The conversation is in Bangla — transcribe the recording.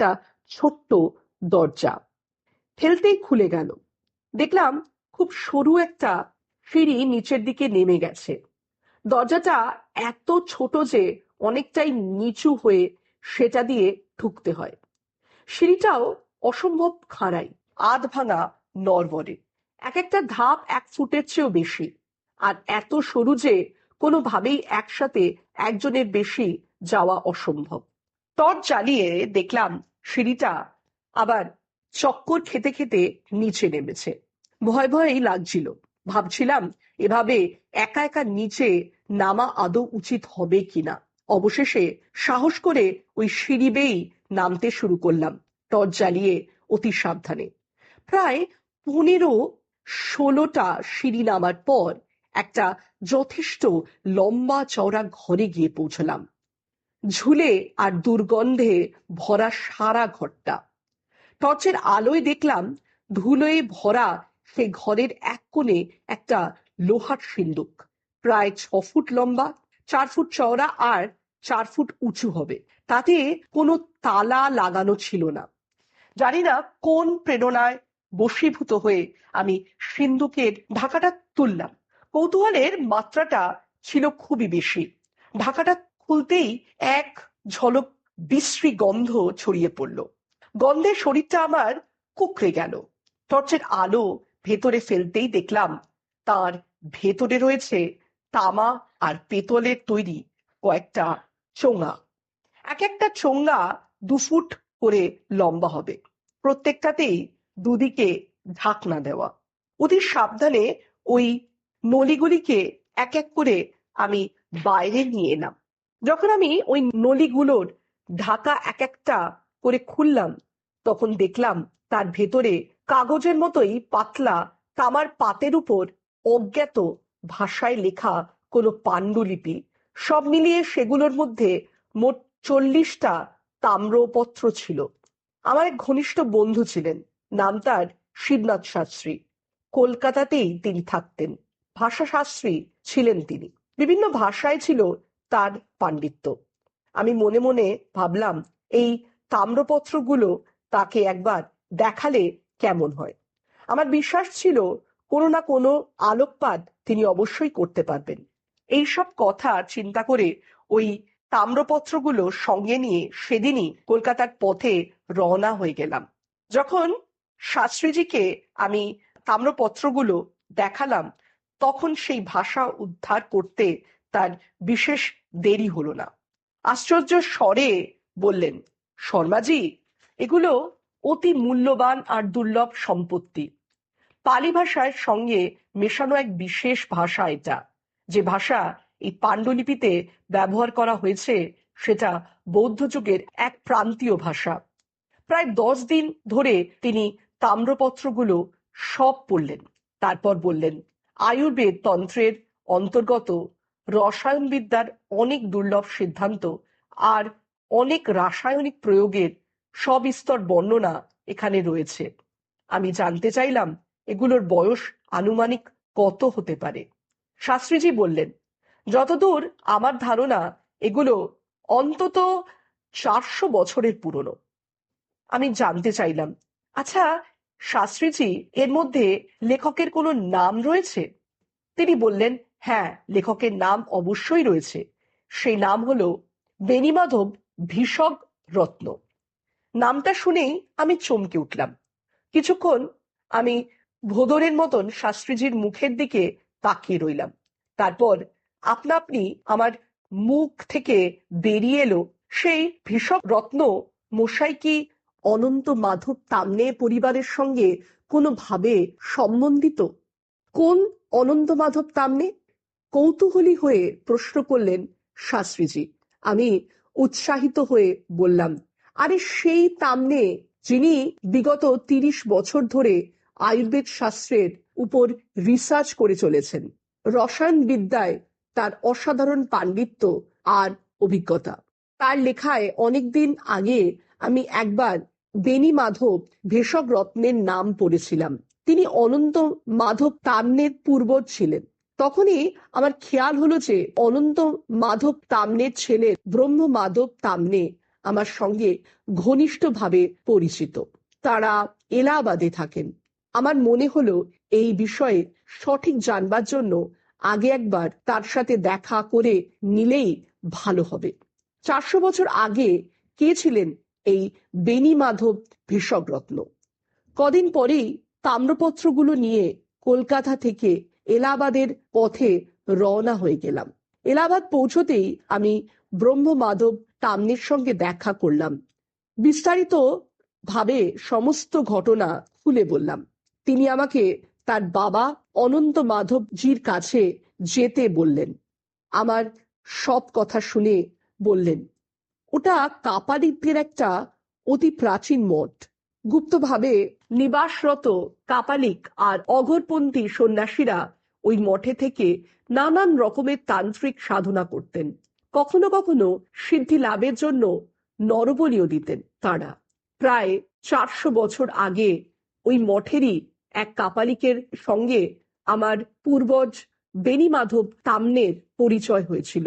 একটা ছোট্ট দরজা। ঠেলতেই খুলে গেল। দেখলাম খুব সরু একটা সিঁড়ি নিচের দিকে নেমে গেছে। দরজাটা এত ছোট যে অনেকটাই নিচু হয়ে সেটা দিয়ে ঢুকতে হয়। সিঁড়িটাও অসম্ভব খাড়াই আধ ভাঙা নরবরে এক একটা ধাপ এক ফুটের চেয়েও বেশি। আর এত সরু যে কোনোভাবেই একসাথে একজনের বেশি যাওয়া অসম্ভব। টর্চ জ্বালিয়ে দেখলাম সিঁড়িটা আবার চক্কর খেতে খেতে নিচে নেমেছে। ভয় ভয়ই লাগছিল। ভাবছিলাম, এভাবে একা একা নিচে নামা আদৌ উচিত হবে কিনা? অবশেষে সাহস করে ওই সিঁড়ি নামতে শুরু করলাম, টর্চ জ্বালিয়ে অতি সাবধানে। প্রায় পনেরো ষোলোটা সিঁড়ি নামার পর একটা যথেষ্ট লম্বা চওড়া ঘরে গিয়ে পৌঁছলাম। ঝুলে আর দুর্গন্ধে ভরা সারা ঘরটা। টর্চের আলোয় দেখলাম ধুলোয় ভরা সে ঘরের এক কোণে একটা লোহার সিন্দুক। প্রায় ছ ফুট লম্বা, চার ফুট চওড়া আর চার ফুট উঁচু হবে। তাতে কোনো তালা লাগানো ছিল না। জানি না কোন প্রেরণায় বশীভূত হয়ে আমি সিন্ধুকের ঢাকাটা তুললাম। কৌতূহলের মাত্রাটা ছিল খুবই বেশি। ঢাকাটা খুলতেই এক ঝলক বিশ্রী গন্ধ ছড়িয়ে পড়ল। গন্ধে শরীরটা আমার কুকড়ে গেল। টর্চের আলো ভেতরে ফেলতেই দেখলাম তার ভেতরে রয়েছে তামা আর পেতলের তৈরি কয়েকটা চোঙা। এক একটা চোঙ্গা দু ফুট করে লম্বা হবে। প্রত্যেকটাতেই দুদিকে ঢাকনা দেওয়া। অতি সাবধানে ওই নলিগুলিকে এক এক করে আমি বাইরে নিয়ে এলাম। যখন আমি ওই নলিগুলোর ঢাকা এক একটা করে খুললাম, তখন দেখলাম তার ভেতরে কাগজের মতোই পাতলা তামার পাতের উপর অজ্ঞাত ভাষায় লেখা কোনো পাণ্ডুলিপি। সব মিলিয়ে সেগুলোর মধ্যে মোট চল্লিশটা তাম্রপত্র ছিল। আমার এক ঘনিষ্ঠ বন্ধু ছিলেন, নাম তার শিবনাথ শাস্ত্রী। কলকাতাতেই তিনি থাকতেন। ভাষাশাস্ত্রী ছিলেন তিনি। বিভিন্ন ভাষায় ছিল তার পাণ্ডিত্য। আমি মনে মনে ভাবলাম, এই তাম্রপত্রগুলো তাকে একবার দেখালে কেমন হয়? আমার বিশ্বাস ছিল, কোনো না কোনো আলোকপাত তিনি অবশ্যই করতে পারবেন। এই সব কথা চিন্তা করে ওই তাম্রপত্রগুলো সঙ্গে নিয়ে সেদিনই কলকাতার পথে রওনা হয়ে গেলাম। যখন শাস্ত্রীজিকে আমি তাম্রপত্রগুলো দেখালাম, তখন সেই ভাষা উদ্ধার করতে তার বিশেষ দেরি হলো না। আশ্চর্য স্বরে বললেন, শর্মাজি, এগুলো অতি মূল্যবান আর দুর্লভ সম্পত্তি। পালি ভাষার সঙ্গে মেশানো এক বিশেষ ভাষা এটা। যে ভাষা এই পাণ্ডুলিপিতে ব্যবহার করা হয়েছে, সেটা বৌদ্ধ যুগের এক প্রান্তীয় ভাষা। প্রায় দশ দিন ধরে তিনি তাম্রপত্রগুলো সব পড়লেন। তারপর বললেন, আয়ুর্বেদ তন্ত্রের অন্তর্গত রসায়নবিদ্যার অনেক দুর্লভ সিদ্ধান্ত আর অনেক রাসায়নিক প্রয়োগের সবিস্তর বর্ণনা এখানে রয়েছে। আমি জানতে চাইলাম এগুলোর বয়স আনুমানিক কত হতে পারে? শাস্ত্রীজি বললেন, যতদূর আমার ধারণা, এগুলো অন্তত চারশো বছরের পুরনো। আমি জানতে চাইলাম আচ্ছা শাস্ত্রীজি, এর মধ্যে লেখকের কোনো নাম রয়েছে? তিনি বললেন হ্যাঁ লেখকের নাম অবশ্যই রয়েছে। সেই নাম হলো বেনিমাধব ভীষক রত্ন। নামটা শুনেই আমি চমকে উঠলাম। কিছুক্ষণ আমি ভোদরের মতন শাস্ত্রীজির মুখের দিকে তাকিয়ে রইলাম। তারপর আপনা আপনি আমার মুখ থেকে বেরিয়ে এলো সেই ভীষক রত্ন মশাই কি অনন্ত মাধব তামনে পরিবারের সঙ্গে কোনোভাবে সম্বন্ধিত? কোন অনন্ত মাধব তামনে কৌতূহলী হয়ে প্রশ্ন করলেন, শাস্ত্রীজি, আমি উৎসাহিত হয়ে বললাম, আরে সেই তামনে যিনি বিগত তিরিশ বছর ধরে আয়ুর্বেদ শাস্ত্রের উপর রিসার্চ করে চলেছেন, রসায়ন বিদ্যায় তার অসাধারণ পাণ্ডিত্য আর অভিজ্ঞতা। তার লেখায় অনেকদিন আগে আমি একবার বেনি মাধব ভেষক রত্নের নাম পড়েছিলাম। তিনি অনন্ত মাধব তাম্নের পূর্বজ ছিলেন। তখনই আমার খেয়াল হলো যে অনন্ত মাধব তাম্নের ছেলে ব্রহ্ম মাধব তাম্নে আমার সঙ্গে ঘনিষ্ঠভাবে পরিচিত। তারা এলাহাবাদে থাকেন। আমার মনে হলো এই বিষয়ে সঠিক জানবার জন্য আগে একবার তার সাথে দেখা করে নিলেই ভালো হবে। চারশো বছর আগে কে ছিলেন এই বেনি মাধব ভেষগরত্ন কদিন পরেই তাম্রপত্রগুলো নিয়ে কলকাতা থেকে এলাহাবাদের পথে রওনা হয়ে গেলাম। এলাহাবাদ পৌঁছতেই আমি ব্রহ্ম মাধব তামনের সঙ্গে দেখা করলাম। বিস্তারিত ভাবে সমস্ত ঘটনা খুলে বললাম। তিনি আমাকে তার বাবা অনন্ত মাধবজির কাছে যেতে বললেন। আমার সব কথা শুনে বললেন, ওটা কাপালিকদের একটা অতি প্রাচীন মঠ। গুপ্তভাবে নিবাসরত কাপালিক আর অঘরপন্থী সন্ন্যাসীরা ওই মঠে থেকে নানান রকমের তান্ত্রিক সাধনা করতেন। কখনো কখনো সিদ্ধি লাভের জন্য নরবলিও দিতেন তারা। প্রায় চারশো বছর আগে ওই মঠেরই এক কাপালিকের সঙ্গে আমার পূর্বজ বেনি মাধব তামনের পরিচয় হয়েছিল।